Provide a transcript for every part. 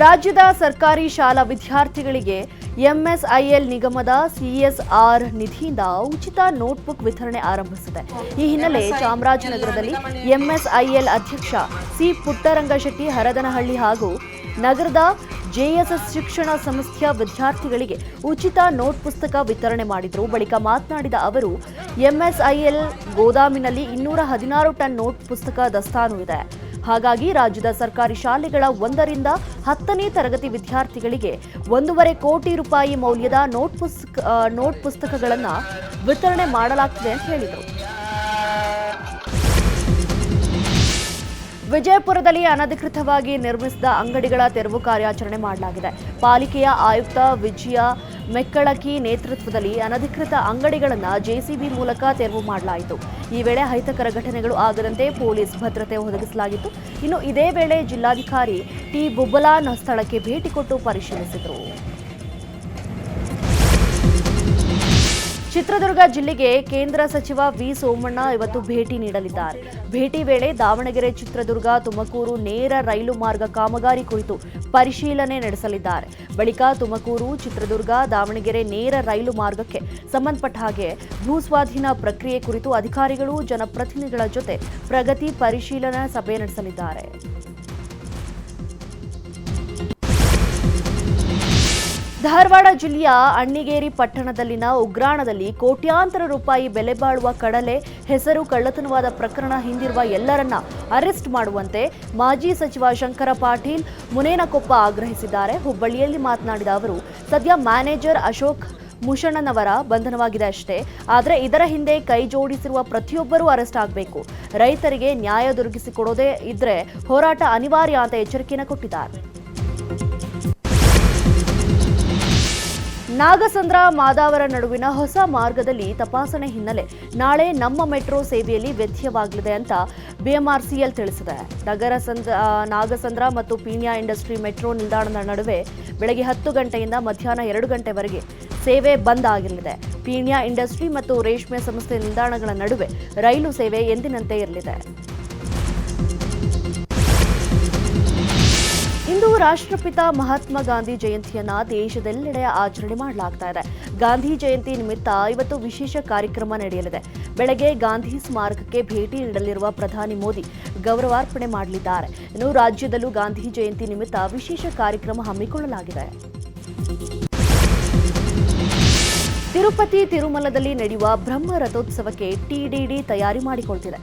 ರಾಜ್ಯದ ಸರ್ಕಾರಿ ಶಾಲಾ ವಿದ್ಯಾರ್ಥಿಗಳಿಗೆ ಎಂಎಸ್ಐಎಲ್ ನಿಗಮದ ಸಿಎಸ್ಆರ್ ನಿಧಿಯಿಂದ ಉಚಿತ ನೋಟ್ಬುಕ್ ವಿತರಣೆ ಆರಂಭಿಸಿದೆ. ಈ ಹಿನ್ನೆಲೆ ಚಾಮರಾಜನಗರದಲ್ಲಿ ಎಂಎಸ್ಐಎಲ್ ಅಧ್ಯಕ್ಷ ಸಿ ಪುಟ್ಟರಂಗಶೆಟ್ಟಿ ಹರದನಹಳ್ಳಿ ಹಾಗೂ ನಗರದ ಜೆಎಸ್ಎಸ್ ಶಿಕ್ಷಣ ಸಂಸ್ಥೆಯ ವಿದ್ಯಾರ್ಥಿಗಳಿಗೆ ಉಚಿತ ನೋಟ್ ಪುಸ್ತಕ ವಿತರಣೆ ಮಾಡಿದರು. ಬಳಿಕ ಮಾತನಾಡಿದ ಅವರು ಎಂಎಸ್ಐಎಲ್ ಗೋದಾಮಿನಲ್ಲಿ ಇನ್ನೂರ ಹದಿನಾರು ಟನ್ ನೋಟ್ ಪುಸ್ತಕ ದಸ್ತಾನು ಇದೆ. ಹಾಗಾಗಿ ರಾಜ್ಯದ ಸರ್ಕಾರಿ ಶಾಲೆಗಳ ಒಂದರಿಂದ ಹತ್ತನೇ ತರಗತಿ ವಿದ್ಯಾರ್ಥಿಗಳಿಗೆ ಒಂದೂವರೆ ಕೋಟಿ ರೂಪಾಯಿ ಮೌಲ್ಯದ ನೋಟ್ ಪುಸ್ತಕ ನೋಟ್ ಪುಸ್ತಕಗಳನ್ನು ವಿತರಣೆ ಮಾಡಲಾಗ್ತಿದೆ ಅಂತ ಹೇಳಿದರು. ವಿಜಯಪುರದಲ್ಲಿ ಅನಧಿಕೃತವಾಗಿ ನಿರ್ಮಿಸಿದ ಅಂಗಡಿಗಳ ತೆರವು ಕಾರ್ಯಾಚರಣೆ ಮಾಡಲಾಗಿದೆ. ಪಾಲಿಕೆಯ ಆಯುಕ್ತ ವಿಜಯ ಮೆಕ್ಕಳಕಿ ನೇತೃತ್ವದಲ್ಲಿ ಅನಧಿಕೃತ ಅಂಗಡಿಗಳನ್ನು ಜೆಸಿಬಿ ಮೂಲಕ ತೆರವು ಮಾಡಲಾಯಿತು. ಈ ವೇಳೆ ಅಹಿತಕರ ಘಟನೆಗಳು ಆಗದಂತೆ ಪೊಲೀಸ್ ಭದ್ರತೆ ಒದಗಿಸಲಾಗಿತ್ತು. ಇನ್ನು ಇದೇ ವೇಳೆ ಜಿಲ್ಲಾಧಿಕಾರಿ ಟಿ ಬುಬ್ಬಲಾನ್ ಸ್ಥಳಕ್ಕೆ ಭೇಟಿ ಕೊಟ್ಟು ಪರಿಶೀಲಿಸಿದರು. ಚಿತ್ರದುರ್ಗ ಜಿಲ್ಲೆಗೆ ಕೇಂದ್ರ ಸಚಿವ ವಿ ಸೋಮಣ್ಣ ಇವತ್ತು ಭೇಟಿ ನೀಡಲಿದ್ದಾರೆ. ಭೇಟಿ ವೇಳೆ ದಾವಣಗೆರೆ ಚಿತ್ರದುರ್ಗ, ತುಮಕೂರು ನೇರ ರೈಲು ಮಾರ್ಗ ಕಾಮಗಾರಿ ಕುರಿತು ಪರಿಶೀಲನೆ ನಡೆಸಲಿದ್ದಾರೆ. ಬಳಿಕ ತುಮಕೂರು, ಚಿತ್ರದುರ್ಗ, ದಾವಣಗೆರೆ ನೇರ ರೈಲು ಮಾರ್ಗಕ್ಕೆ ಸಂಬಂಧಪಟ್ಟ ಹಾಗೆ ಭೂಸ್ವಾಧೀನ ಪ್ರಕ್ರಿಯೆ ಕುರಿತು ಅಧಿಕಾರಿಗಳು, ಜನಪ್ರತಿನಿಧಿಗಳ ಜೊತೆ ಪ್ರಗತಿ ಪರಿಶೀಲನಾ ಸಭೆ ನಡೆಸಲಿದ್ದಾರೆ. ಧಾರವಾಡ ಜಿಲ್ಲೆಯ ಅಣ್ಣಿಗೇರಿ ಪಟ್ಟಣದಲ್ಲಿನ ಉಗ್ರಾಣದಲ್ಲಿ ಕೋಟ್ಯಾಂತರ ರೂಪಾಯಿ ಬೆಲೆ ಬಾಳುವ ಕಡಲೆ ಹೆಸರು ಕಳ್ಳತನವಾದ ಪ್ರಕರಣ ಹಿಂದಿರುವ ಎಲ್ಲರನ್ನ ಅರೆಸ್ಟ್ ಮಾಡುವಂತೆ ಮಾಜಿ ಸಚಿವ ಶಂಕರ ಪಾಟೀಲ್ ಮುನೇನಕೊಪ್ಪ ಆಗ್ರಹಿಸಿದ್ದಾರೆ. ಹುಬ್ಬಳ್ಳಿಯಲ್ಲಿ ಮಾತನಾಡಿದ ಅವರು, ಸದ್ಯ ಮ್ಯಾನೇಜರ್ ಅಶೋಕ್ ಮುಷಣ್ಣನವರ ಬಂಧನವಾಗಿದೆ ಅಷ್ಟೇ. ಆದರೆ ಇದರ ಹಿಂದೆ ಕೈ ಜೋಡಿಸಿರುವ ಪ್ರತಿಯೊಬ್ಬರೂ ಅರೆಸ್ಟ್ ಆಗಬೇಕು. ರೈತರಿಗೆ ನ್ಯಾಯ ದೊರಕಿಸಿಕೊಡೋದೇ ಇದ್ರೆ ಹೋರಾಟ ಅನಿವಾರ್ಯ ಅಂತ ಎಚ್ಚರಿಕೆಯನ್ನು ಕೊಟ್ಟಿದ್ದಾರೆ. ನಾಗಸಂದ್ರ ಮಾದಾವರ ನಡುವಿನ ಹೊಸ ಮಾರ್ಗದಲ್ಲಿ ತಪಾಸಣೆ ಹಿನ್ನೆಲೆ ನಾಳೆ ನಮ್ಮ ಮೆಟ್ರೋ ಸೇವೆಯಲ್ಲಿ ವ್ಯತ್ಯವಾಗಲಿದೆ ಅಂತ ಬಿಎಂಆರ್ಸಿಎಲ್ ತಿಳಿಸಿದೆ. ನಗರ ನಾಗಸಂದ್ರ ಮತ್ತು ಪೀಣ್ಯ ಇಂಡಸ್ಟ್ರಿ ಮೆಟ್ರೋ ನಿಲ್ದಾಣದ ನಡುವೆ ಬೆಳಗ್ಗೆ ಹತ್ತು ಗಂಟೆಯಿಂದ ಮಧ್ಯಾಹ್ನ ಎರಡು ಗಂಟೆವರೆಗೆ ಸೇವೆ ಬಂದ್ ಆಗಿರಲಿದೆ. ಪೀಣ್ಯ ಇಂಡಸ್ಟ್ರಿ ಮತ್ತು ರೇಷ್ಮೆ ಸಂಸ್ಥೆ ನಿಲ್ದಾಣಗಳ ನಡುವೆ ರೈಲು ಸೇವೆ ಎಂದಿನಂತೆ ಇರಲಿದೆ. ಇಂದು ರಾಷ್ಟ್ರಪಿತ ಮಹಾತ್ಮ ಗಾಂಧಿ ಜಯಂತಿಯನ್ನ ದೇಶದೆಲ್ಲೆಡೆ ಆಚರಣೆ ಮಾಡಲಾಗ್ತಾ ಇದೆ. ಗಾಂಧಿ ಜಯಂತಿ ನಿಮಿತ್ತ ಇವತ್ತು ವಿಶೇಷ ಕಾರ್ಯಕ್ರಮ ನಡೆಯಲಿದೆ. ಬೆಳಗ್ಗೆ ಗಾಂಧಿ ಸ್ಮಾರಕಕ್ಕೆ ಭೇಟಿ ನೀಡಲಿರುವ ಪ್ರಧಾನಿ ಮೋದಿ ಗೌರವಾರ್ಪಣೆ ಮಾಡಲಿದ್ದಾರೆ. ಇನ್ನು ರಾಜ್ಯದಲ್ಲೂ ಗಾಂಧಿ ಜಯಂತಿ ನಿಮಿತ್ತ ವಿಶೇಷ ಕಾರ್ಯಕ್ರಮ ಹಮ್ಮಿಕೊಳ್ಳಲಾಗಿದೆ. ತಿರುಪತಿ ತಿರುಮಲದಲ್ಲಿ ನಡೆಯುವ ಬ್ರಹ್ಮ ರಥೋತ್ಸವಕ್ಕೆ ಟಿಡಿಡಿ ತಯಾರಿ ಮಾಡಿಕೊಳ್ತಿದೆ.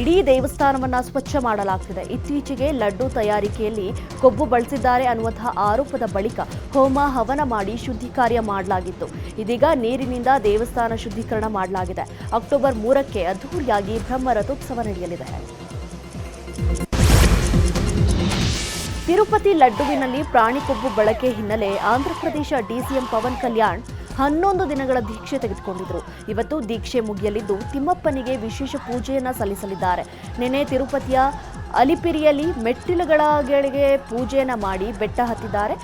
ಇಡೀ ದೇವಸ್ಥಾನವನ್ನ ಸ್ವಚ್ಛ ಮಾಡಲಾಗ್ತಿದೆ. ಇತ್ತೀಚೆಗೆ ಲಡ್ಡು ತಯಾರಿಕೆಯಲ್ಲಿ ಕೊಬ್ಬು ಬಳಸಿದ್ದಾರೆ ಅನ್ನುವಂತಹ ಆರೋಪದ ಬಳಿಕ ಹೋಮ ಹವನ ಮಾಡಿ ಶುದ್ಧಿ ಕಾರ್ಯ ಮಾಡಲಾಗಿತ್ತು. ಇದೀಗ ನೀರಿನಿಂದ ದೇವಸ್ಥಾನ ಶುದ್ಧೀಕರಣ ಮಾಡಲಾಗಿದೆ. ಅಕ್ಟೋಬರ್ ಮೂರಕ್ಕೆ ಅದ್ದೂರಿಯಾಗಿ ಬ್ರಹ್ಮ ರಥೋತ್ಸವ ನಡೆಯಲಿದೆ. ತಿರುಪತಿ ಲಡ್ಡುವಿನಲ್ಲಿ ಪ್ರಾಣಿ ಕೊಬ್ಬು ಬಳಕೆ ಹಿನ್ನೆಲೆ ಆಂಧ್ರಪ್ರದೇಶ ಡಿಸಿಎಂ ಪವನ್ ಕಲ್ಯಾಣ್ ಹನ್ನೊಂದು ದಿನಗಳ ದೀಕ್ಷೆ ತೆಗೆದುಕೊಂಡಿದ್ರು. ಇವತ್ತು ದೀಕ್ಷೆ ಮುಗಿಯಲಿದ್ದು ತಿಮ್ಮಪ್ಪನಿಗೆ ವಿಶೇಷ ಪೂಜೆಯನ್ನು ಸಲ್ಲಿಸಲಿದ್ದಾರೆ. ನಿನ್ನೆ ತಿರುಪತಿಯ ಅಲಿಪಿರಿಯಲ್ಲಿ ಮೆಟ್ಟಿಲುಗಳಿಗೆ ಪೂಜೆಯನ್ನು ಮಾಡಿ ಬೆಟ್ಟ ಹತ್ತಿದ್ದಾರೆ.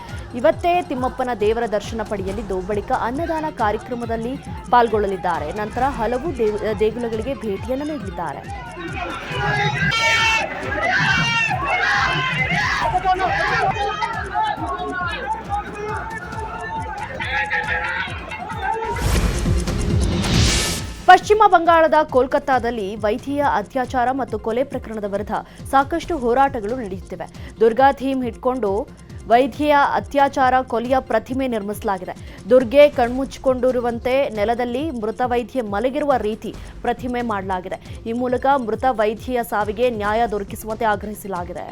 ಇವತ್ತೇ ತಿಮ್ಮಪ್ಪನ ದೇವರ ದರ್ಶನ ಪಡೆಯಲಿದ್ದು ಬಳಿಕ ಅನ್ನದಾನ ಕಾರ್ಯಕ್ರಮದಲ್ಲಿ ಪಾಲ್ಗೊಳ್ಳಲಿದ್ದಾರೆ. ನಂತರ ಹಲವು ದೇಗುಲಗಳಿಗೆ ಭೇಟಿಯನ್ನು ನೀಡಲಿದ್ದಾರೆ. ಪಶ್ಚಿಮ ಬಂಗಾಳದ ಕೋಲ್ಕತ್ತಾದಲ್ಲಿ ವೈದ್ಯೀಯ ಅತ್ಯಾಚಾರ ಮತ್ತು ಕೊಲೆ ಪ್ರಕರಣದ ವಿರುದ್ಧ ಸಾಕಷ್ಟು ಹೋರಾಟಗಳು ನಡೆಯುತ್ತಿವೆ. ದುರ್ಗಾ ಥೀಮ್ ಇಟ್ಕೊಂಡು ವೈದ್ಯೆಯ ಅತ್ಯಾಚಾರ ಕೊಲೆಯ ಪ್ರತಿಮೆ ನಿರ್ಮಿಸಲಾಗಿದೆ. ದುರ್ಗೆ ಕಣ್ಮುಚ್ಚಿಕೊಂಡಿರುವಂತೆ ನೆಲದಲ್ಲಿ ಮೃತ ವೈದ್ಯ ಮಲಗಿರುವ ರೀತಿ ಪ್ರತಿಮೆ ಮಾಡಲಾಗಿದೆ. ಈ ಮೂಲಕ ಮೃತ ವೈದ್ಯೆಯ ಸಾವಿಗೆ ನ್ಯಾಯ ದೊರಕಿಸುವಂತೆ ಆಗ್ರಹಿಸಲಾಗಿದೆ.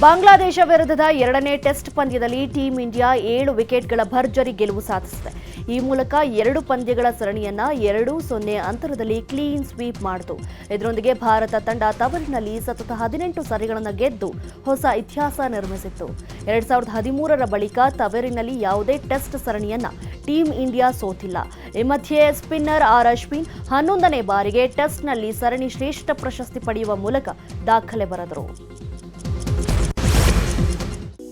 ಬಾಂಗ್ಲಾದೇಶ ವಿರುದ್ಧದ ಎರಡನೇ ಟೆಸ್ಟ್ ಪಂದ್ಯದಲ್ಲಿ ಟೀಂ ಇಂಡಿಯಾ ಏಳು ವಿಕೆಟ್ಗಳ ಭರ್ಜರಿ ಗೆಲುವು ಸಾಧಿಸಿದೆ. ಈ ಮೂಲಕ ಎರಡು ಪಂದ್ಯಗಳ ಸರಣಿಯನ್ನ ಎರಡು ಸೊನ್ನೆ ಅಂತರದಲ್ಲಿ ಕ್ಲೀನ್ ಸ್ವೀಪ್ ಮಾಡಿತು. ಇದರೊಂದಿಗೆ ಭಾರತ ತಂಡ ತವರಿನಲ್ಲಿ ಸತತ ಹದಿನೆಂಟು ಸರಿಗಳನ್ನು ಗೆದ್ದು ಹೊಸ ಇತಿಹಾಸ ನಿರ್ಮಿಸಿತ್ತು. ಎರಡ್ ಸಾವಿರದ ಹದಿಮೂರರ ಬಳಿಕ ತವರಿನಲ್ಲಿ ಯಾವುದೇ ಟೆಸ್ಟ್ ಸರಣಿಯನ್ನ ಟೀಂ ಇಂಡಿಯಾ ಸೋತಿಲ್ಲ. ಈ ಮಧ್ಯೆ ಸ್ಪಿನ್ನರ್ ಆರ್ ಅಶ್ವಿನ್ ಹನ್ನೊಂದನೇ ಬಾರಿಗೆ ಟೆಸ್ಟ್ನಲ್ಲಿ ಸರಣಿ ಶ್ರೇಷ್ಠ ಪ್ರಶಸ್ತಿ ಪಡೆಯುವ ಮೂಲಕ ದಾಖಲೆ ಬರೆದರು.